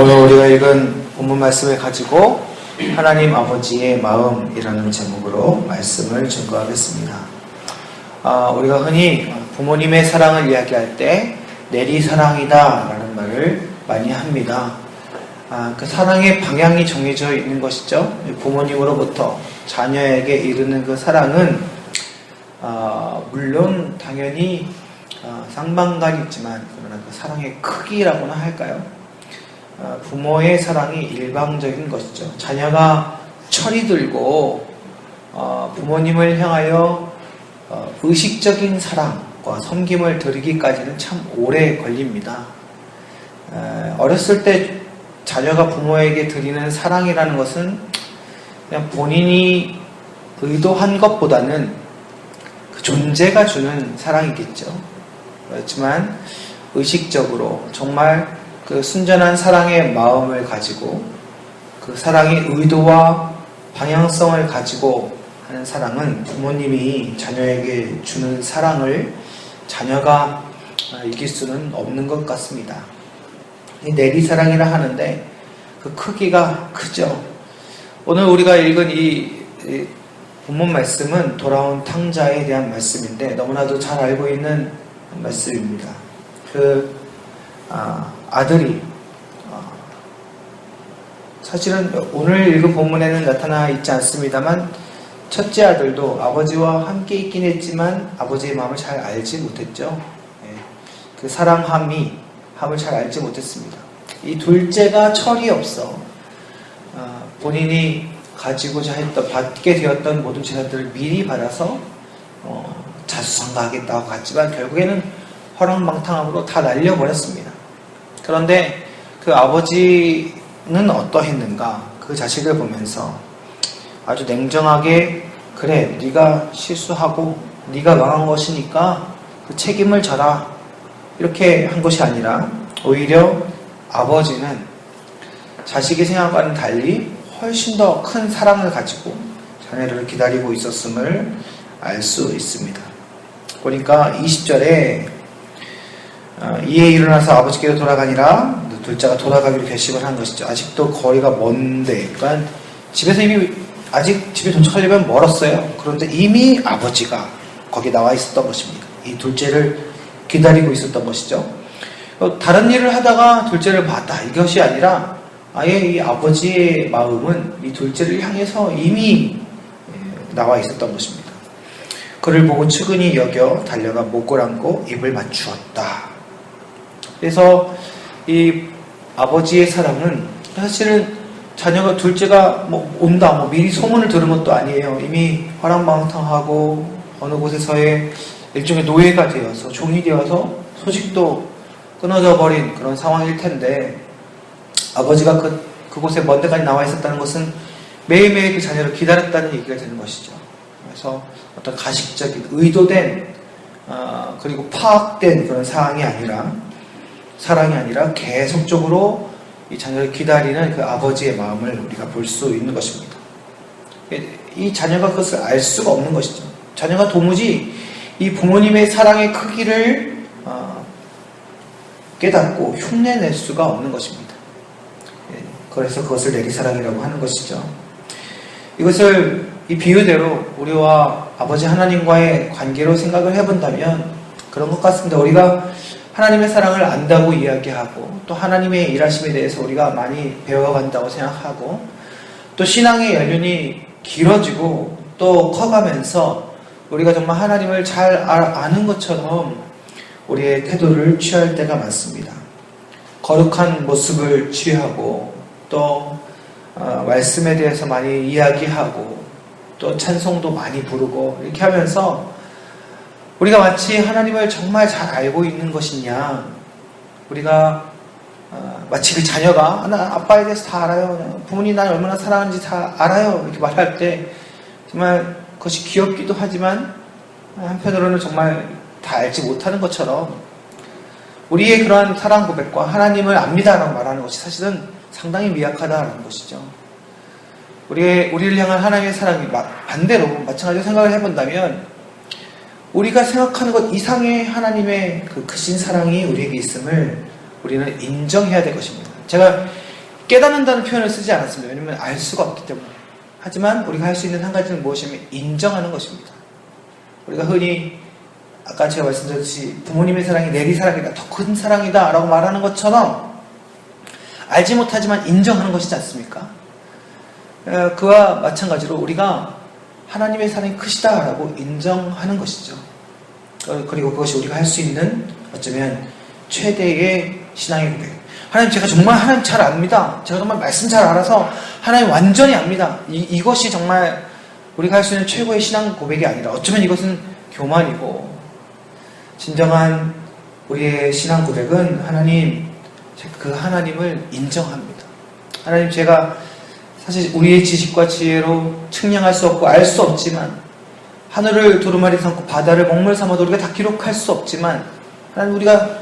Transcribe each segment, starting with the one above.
오늘 우리가 읽은 본문 말씀을 가지고 하나님 아버지의 마음이라는 제목으로 말씀을 증거하겠습니다. 아, 우리가 흔히 부모님의 사랑을 이야기할 때 내리 사랑이다 라는 말을 많이 합니다. 아, 그 사랑의 방향이 정해져 있는 것이죠. 부모님으로부터 자녀에게 이르는 그 사랑은 아, 물론 당연히 아, 상반간이 있지만 그러나 그 사랑의 크기라고나 할까요? 아, 부모의 사랑이 일방적인 것이죠. 자녀가 철이 들고 어, 부모님을 향하여 어, 의식적인 사랑과 섬김을 드리기까지는 참 오래 걸립니다. 에, 어렸을 때 자녀가 부모에게 드리는 사랑이라는 것은 그냥 본인이 의도한 것보다는 그 존재가 주는 사랑이겠죠. 그렇지만 의식적으로 정말 그 순전한 사랑의 마음을 가지고 그 사랑의 의도와 방향성을 가지고 하는 사랑은 부모님이 자녀에게 주는 사랑을 자녀가 이길 수는 없는 것 같습니다. 이 내리사랑이라 하는데 그 크기가 크죠. 오늘 우리가 읽은 이, 이 본문 말씀은 돌아온 탕자에 대한 말씀인데 너무나도 잘 알고 있는 말씀입니다. 그 아, 아들이 어, 사실은 오늘 읽은 본문에는 나타나 있지 않습니다만 첫째 아들도 아버지와 함께 있긴 했지만 아버지의 마음을 잘 알지 못했죠. 예, 그 사랑함이 함을 잘 알지 못했습니다. 이 둘째가 철이 없어 어, 본인이 가지고자 했던 받게 되었던 모든 재산들을 미리 받아서 어, 자수성가하겠다고 갔지만 결국에는 허랑방탕함으로 다 날려버렸습니다. 그런데 그 아버지는 어떠했는가? 그 자식을 보면서 아주 냉정하게 그래 네가 실수하고 네가 망한 것이니까 그 책임을 져라 이렇게 한 것이 아니라 오히려 아버지는 자식의 생각과는 달리 훨씬 더 큰 사랑을 가지고 자녀를 기다리고 있었음을 알 수 있습니다. 보니까 20절에 어, 이에 일어나서 아버지께로 돌아가니라 둘째가 돌아가기로 결심을 한 것이죠. 아직도 거리가 먼데, 그러니까 집에서 이미 아직 집에 도착하려면 멀었어요. 그런데 이미 아버지가 거기 나와 있었던 것입니다. 이 둘째를 기다리고 있었던 것이죠. 어, 다른 일을 하다가 둘째를 봤다 이것이 아니라 아예 이 아버지의 마음은 이 둘째를 향해서 이미 예, 나와 있었던 것입니다. 그를 보고 측은히 여겨 달려가 목을 안고 입을 맞추었다. 그래서 이 아버지의 사랑은 사실은 자녀가 둘째가 뭐 온다, 뭐 미리 소문을 들은 것도 아니에요. 이미 화랑방탕하고 어느 곳에서의 일종의 노예가 되어서 종이 되어서 소식도 끊어져 버린 그런 상황일 텐데 아버지가 그 그곳에 먼 데까지 나와 있었다는 것은 매일매일 그 자녀를 기다렸다는 얘기가 되는 것이죠. 그래서 어떤 가식적인 의도된 어, 그리고 파악된 그런 상황이 아니라 사랑이 아니라 계속적으로 이 자녀를 기다리는 그 아버지의 마음을 우리가 볼 수 있는 것입니다. 이 자녀가 그것을 알 수가 없는 것이죠. 자녀가 도무지 이 부모님의 사랑의 크기를 어, 깨닫고 흉내낼 수가 없는 것입니다. 예, 그래서 그것을 내리사랑이라고 하는 것이죠. 이것을 이 비유대로 우리와 아버지 하나님과의 관계로 생각을 해본다면 그런 것 같습니다. 우리가 하나님의 사랑을 안다고 이야기하고 또 하나님의 일하심에 대해서 우리가 많이 배워간다고 생각하고 또 신앙의 연륜이 길어지고 또 커가면서 우리가 정말 하나님을 잘 아는 것처럼 우리의 태도를 취할 때가 많습니다. 거룩한 모습을 취하고 또 어, 말씀에 대해서 많이 이야기하고 또 찬송도 많이 부르고 이렇게 하면서 우리가 마치 하나님을 정말 잘 알고 있는 것이냐? 우리가 어, 마치 그 자녀가 나 아빠에 대해서 다 알아요. 부모님 날 얼마나 사랑하는지 다 알아요. 이렇게 말할 때 정말 그것이 귀엽기도 하지만 한편으로는 정말 다 알지 못하는 것처럼 우리의 그러한 사랑 고백과 하나님을 압니다라고 말하는 것이 사실은 상당히 미약하다라는 것이죠. 우리의, 우리를 향한 하나님의 사랑이 반대로 마찬가지로 생각을 해본다면 우리가 생각하는 것 이상의 하나님의 그 크신 사랑이 우리에게 있음을 우리는 인정해야 될 것입니다. 제가 깨닫는다는 표현을 쓰지 않았습니다. 왜냐하면 알 수가 없기 때문에. 하지만 우리가 할 수 있는 한 가지는 무엇이냐면 인정하는 것입니다. 우리가 흔히 아까 제가 말씀드렸듯이 부모님의 사랑이 내리 사랑이다, 더 큰 사랑이다 라고 말하는 것처럼 알지 못하지만 인정하는 것이지 않습니까? 어, 그와 마찬가지로 우리가 하나님의 사랑이 크시다 라고 인정하는 것이죠. 어, 그리고 그것이 우리가 할 수 있는 어쩌면 최대의 신앙의 고백. 하나님 제가 정말 하나님 잘 압니다. 제가 정말 말씀 잘 알아서 하나님 완전히 압니다. 이, 이것이 정말 우리가 할 수 있는 최고의 신앙 고백이 아니라 어쩌면 이것은 교만이고 진정한 우리의 신앙 고백은 하나님 그 하나님을 인정합니다. 하나님 제가 사실 우리의 지식과 지혜로 측량할 수 없고 알 수 없지만 하늘을 두루마리 삼고 바다를 먹물 삼아도 우리가 다 기록할 수 없지만 하나님 우리가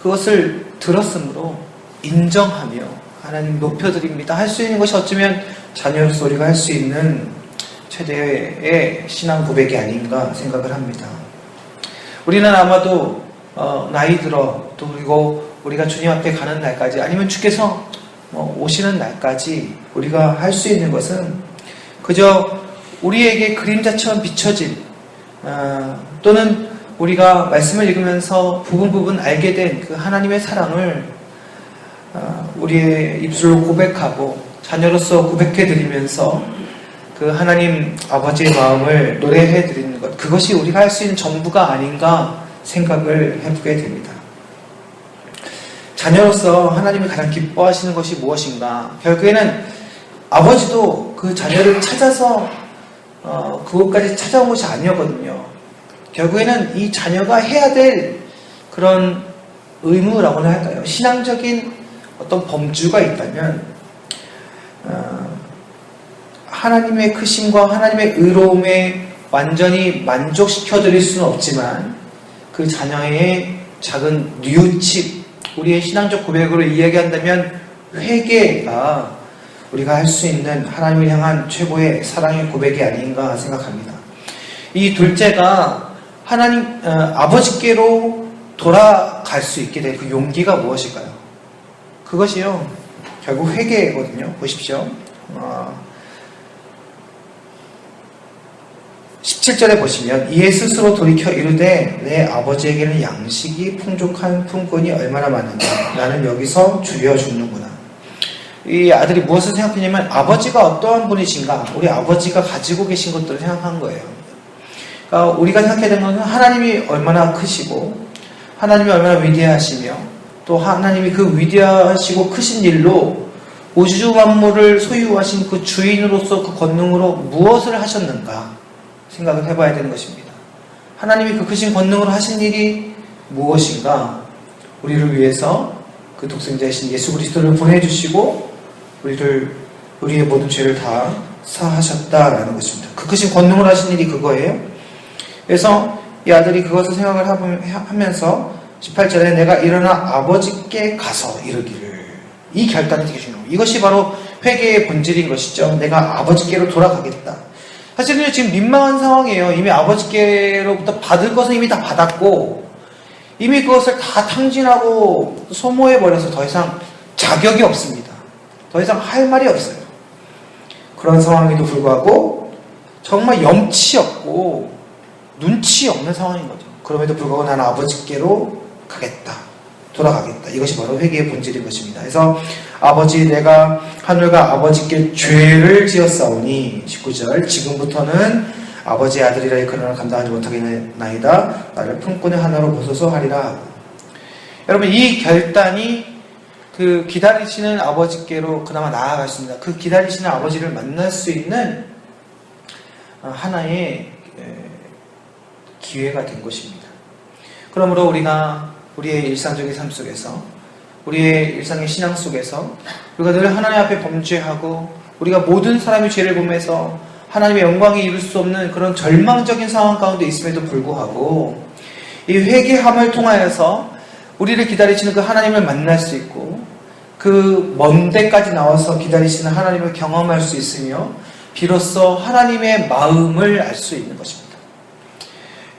그것을 들었으므로 인정하며 하나님 높여드립니다. 할 수 있는 것이 어쩌면 자녀로서 우리가 할 수 있는 최대의 신앙 고백이 아닌가 생각을 합니다. 우리는 아마도 어, 나이 들어 또 그리고 우리가 주님 앞에 가는 날까지 아니면 주께서 어, 오시는 날까지 우리가 할 수 있는 것은 그저 우리에게 그림자처럼 비춰진 어, 또는 우리가 말씀을 읽으면서 부분 부분 알게 된 그 하나님의 사랑을 어, 우리의 입술로 고백하고 자녀로서 고백해 드리면서 그 하나님 아버지의 마음을 노래해 드리는 것 그것이 우리가 할 수 있는 전부가 아닌가 생각을 해보게 됩니다. 자녀로서 하나님이 가장 기뻐하시는 것이 무엇인가? 결국에는 아버지도 그 자녀를 찾아서 어, 그것까지 찾아온 것이 아니었거든요. 결국에는 이 자녀가 해야 될 그런 의무라고나 할까요? 신앙적인 어떤 범주가 있다면 어, 하나님의 크심과 하나님의 의로움에 완전히 만족시켜 드릴 수는 없지만 그 자녀의 작은 뉘우침 우리의 신앙적 고백으로 이야기한다면 회개가 우리가 할 수 있는 하나님을 향한 최고의 사랑의 고백이 아닌가 생각합니다. 이 둘째가 하나님 어, 아버지께로 돌아갈 수 있게 된 그 용기가 무엇일까요? 그것이요 결국 회개거든요. 보십시오. 어, 17절에 보시면 이에 스스로 돌이켜 이르되 내 아버지에게는 양식이 풍족한 품꾼이 얼마나 많은가 나는 여기서 줄여 죽는구나 이 아들이 무엇을 생각했냐면 아버지가 어떠한 분이신가 우리 아버지가 가지고 계신 것들을 생각한 거예요 그러니까 우리가 생각해야 되는 것은 하나님이 얼마나 크시고 하나님이 얼마나 위대하시며 또 하나님이 그 위대하시고 크신 일로 우주 만물을 소유하신 그 주인으로서 그 권능으로 무엇을 하셨는가 생각을 해봐야 되는 것입니다. 하나님이 그 크신 권능으로 하신 일이 무엇인가? 우리를 위해서 그 독생자이신 예수 그리스도를 보내주시고 우리를 우리의 모든 죄를 다 사하셨다라는 것입니다. 그 크신 권능으로 하신 일이 그거예요. 그래서 이 아들이 그것을 생각을 하면서 18절에 내가 일어나 아버지께 가서 이르기를 이 결단이 되게 중요해요. 이것이 바로 회개의 본질인 것이죠. 내가 아버지께로 돌아가겠다. 사실은 지금 민망한 상황이에요. 이미 아버지께로부터 받을 것은 이미 다 받았고, 이미 그것을 다 탕진하고 소모해 버려서 더 이상 자격이 없습니다. 더 이상 할 말이 없어요. 그런 상황에도 불구하고, 정말 염치 없고, 눈치 없는 상황인 거죠. 그럼에도 불구하고 나는 아버지께로 가겠다. 돌아가겠다. 이것이 바로 회개의 본질인 것입니다. 그래서 아버지 내가 하늘과 아버지께 죄를 지었사오니 19절 지금부터는 아버지의 아들이라 그러나 감당하지 못하겠나이다 나를 품꾼의 하나로 보소서 하리라 여러분 이 결단이 그 기다리시는 아버지께로 그나마 나아갔습니다. 그 기다리시는 아버지를 만날 수 있는 하나의 기회가 된 것입니다. 그러므로 우리가 우리의 일상적인 삶 속에서 우리의 일상의 신앙 속에서 우리가 늘 하나님 앞에 범죄하고 우리가 모든 사람의 죄를 보면서 하나님의 영광이 이룰 수 없는 그런 절망적인 상황 가운데 있음에도 불구하고 이 회개함을 통하여서 우리를 기다리시는 그 하나님을 만날 수 있고 그 먼 데까지 나와서 기다리시는 하나님을 경험할 수 있으며 비로소 하나님의 마음을 알 수 있는 것입니다.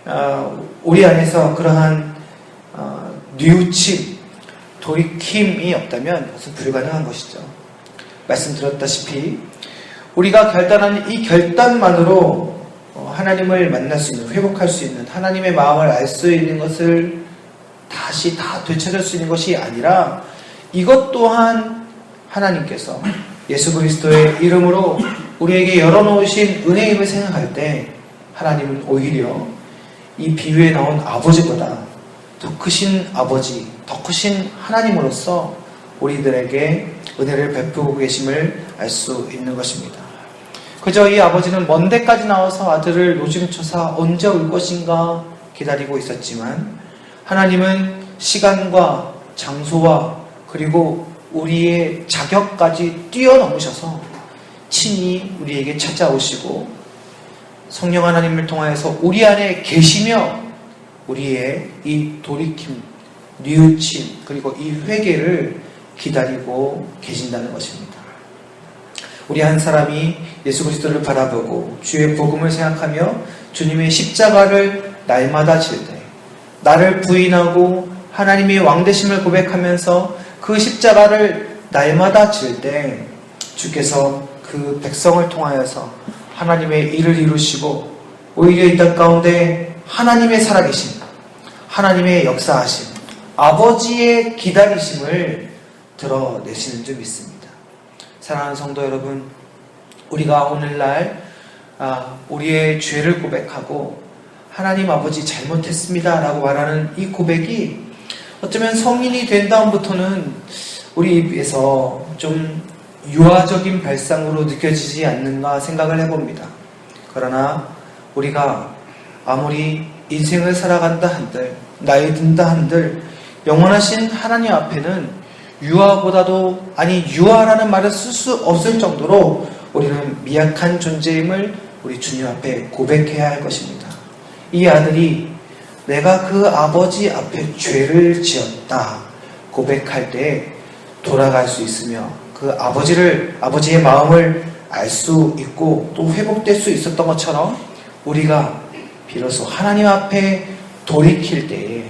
어, 우리 안에서 그러한 뉘우침, 돌이킴이 없다면 그것은 불가능한 것이죠. 말씀드렸다시피 우리가 결단하는 이 결단만으로 어, 하나님을 만날 수 있는, 회복할 수 있는, 하나님의 마음을 알 수 있는 것을 다시 다 되찾을 수 있는 것이 아니라 이것 또한 하나님께서 예수 그리스도의 이름으로 우리에게 열어놓으신 은혜임을 생각할 때 하나님은 오히려 이 비유에 나온 아버지보다 더 크신 아버지, 더 크신 하나님으로서 우리들에게 은혜를 베푸고 계심을 알 수 있는 것입니다. 그저 이 아버지는 먼 데까지 나와서 아들을 노중초사 언제 올 것인가 기다리고 있었지만 하나님은 시간과 장소와 그리고 우리의 자격까지 뛰어넘으셔서 친히 우리에게 찾아오시고 성령 하나님을 통하여서 우리 안에 계시며 우리의 이 돌이킴, 뉘우침, 그리고 이 회개를 기다리고 계신다는 것입니다. 우리 한 사람이 예수 그리스도를 바라보고 주의 복음을 생각하며 주님의 십자가를 날마다 질 때, 나를 부인하고 하나님의 왕되심을 고백하면서 그 십자가를 날마다 질 때, 주께서 그 백성을 통하여서 하나님의 일을 이루시고 오히려 이 땅 가운데 하나님의 살아계심, 하나님의 역사하심, 아버지의 기다리심을 드러내시는 줄 믿습니다. 사랑하는 성도 여러분, 우리가 오늘날 아, 우리의 죄를 고백하고 하나님 아버지 잘못했습니다 라고 말하는 이 고백이 어쩌면 성인이 된 다음부터는 우리 입에서 좀 유아적인 발상으로 느껴지지 않는가 생각을 해봅니다. 그러나 우리가 아무리 인생을 살아간다 한들, 나이 든다 한들, 영원하신 하나님 앞에는 유아보다도, 아니, 유아라는 말을 쓸 수 없을 정도로 우리는 미약한 존재임을 우리 주님 앞에 고백해야 할 것입니다. 이 아들이 내가 그 아버지 앞에 죄를 지었다 고백할 때 돌아갈 수 있으며 그 아버지를 아버지의 마음을 알 수 있고 또 회복될 수 있었던 것처럼 우리가 비로소 하나님 앞에 돌이킬 때에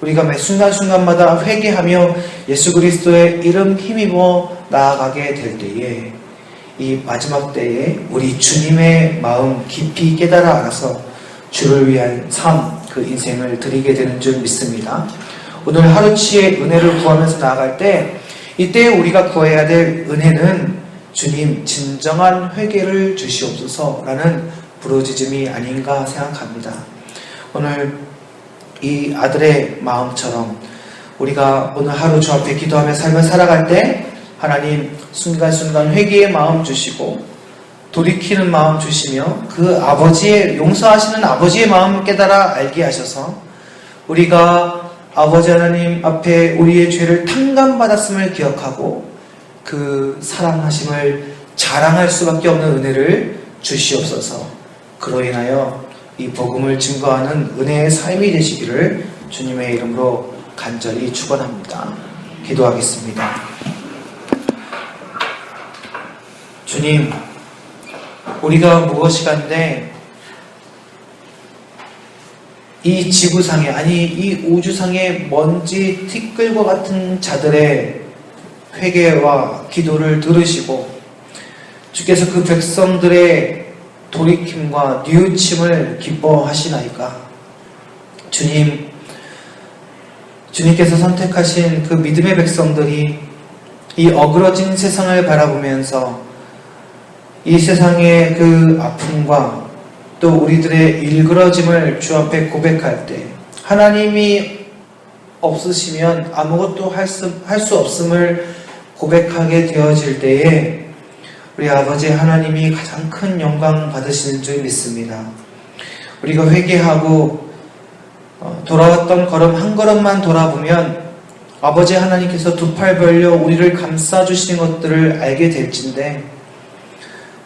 우리가 매 순간순간마다 회개하며 예수 그리스도의 이름 힘입어 나아가게 될 때에 이 마지막 때에 우리 주님의 마음 깊이 깨달아 알아서 주를 위한 삶, 그 인생을 드리게 되는 줄 믿습니다. 오늘 하루치의 은혜를 구하면서 나아갈 때 이때 우리가 구해야 될 은혜는 주님 진정한 회개를 주시옵소서라는 부르짖음이 아닌가 생각합니다. 오늘 이 아들의 마음처럼 우리가 오늘 하루 주 앞에 기도하며 삶을 살아갈 때 하나님 순간순간 회개의 마음 주시고 돌이키는 마음 주시며 그 아버지의 용서하시는 아버지의 마음 깨달아 알게 하셔서 우리가 아버지 하나님 앞에 우리의 죄를 탕감받았음을 기억하고 그 사랑하심을 자랑할 수밖에 없는 은혜를 주시옵소서. 그로 인하여 이 복음을 증거하는 은혜의 삶이 되시기를 주님의 이름으로 간절히 축원합니다. 기도하겠습니다. 주님, 우리가 무엇이간데 이 지구상에 아니 이 우주상의 먼지 티끌과 같은 자들의 회개와 기도를 들으시고 주께서 그 백성들의 돌이킴과 뉘우침을 기뻐하시나이까? 주님 주님께서 선택하신 그 믿음의 백성들이 이 어그러진 세상을 바라보면서 이 세상의 그 아픔과 또 우리들의 일그러짐을 주 앞에 고백할 때 하나님이 없으시면 아무것도 할 수, 없음을 고백하게 되어질 때에 우리 아버지 하나님이 가장 큰 영광 받으시는 줄 믿습니다. 우리가 회개하고 어, 돌아왔던 걸음 한 걸음만 돌아보면 아버지 하나님께서 두 팔 벌려 우리를 감싸 주시는 것들을 알게 될진데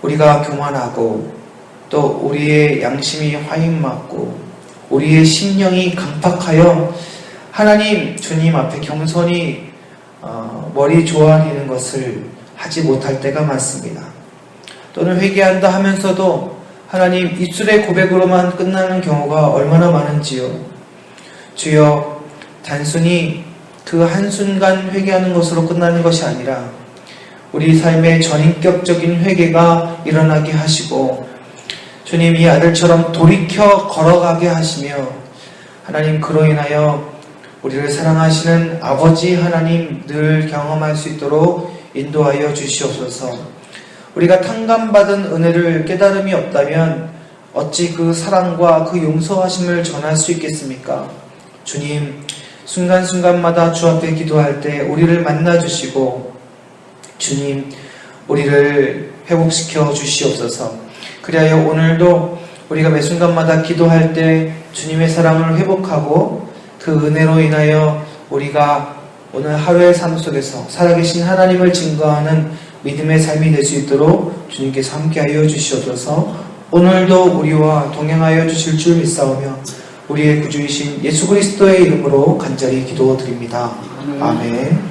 우리가 교만하고 또 우리의 양심이 화인맞고 우리의 심령이 강팍하여 하나님 주님 앞에 겸손히 어, 머리 조아리는 것을 하지 못할 때가 많습니다. 또는 회개한다 하면서도 하나님 입술의 고백으로만 끝나는 경우가 얼마나 많은지요. 주여 단순히 그 한순간 회개하는 것으로 끝나는 것이 아니라 우리 삶의 전인격적인 회개가 일어나게 하시고 주님 이 아들처럼 돌이켜 걸어가게 하시며 하나님 그로 인하여 우리를 사랑하시는 아버지 하나님 늘 경험할 수 있도록 인도하여 주시옵소서. 우리가 탕감받은 은혜를 깨달음이 없다면 어찌 그 사랑과 그 용서하심을 전할 수 있겠습니까? 주님, 순간순간마다 주 앞에 기도할 때 우리를 만나 주시고 주님, 우리를 회복시켜 주시옵소서. 그리하여 오늘도 우리가 매 순간마다 기도할 때 주님의 사랑을 회복하고 그 은혜로 인하여 우리가 오늘 하루의 삶 속에서 살아계신 하나님을 증거하는 믿음의 삶이 될 수 있도록 주님께서 함께하여 주시옵소서. 오늘도 우리와 동행하여 주실 줄 믿사오며 우리의 구주이신 예수 그리스도의 이름으로 간절히 기도드립니다. 아멘.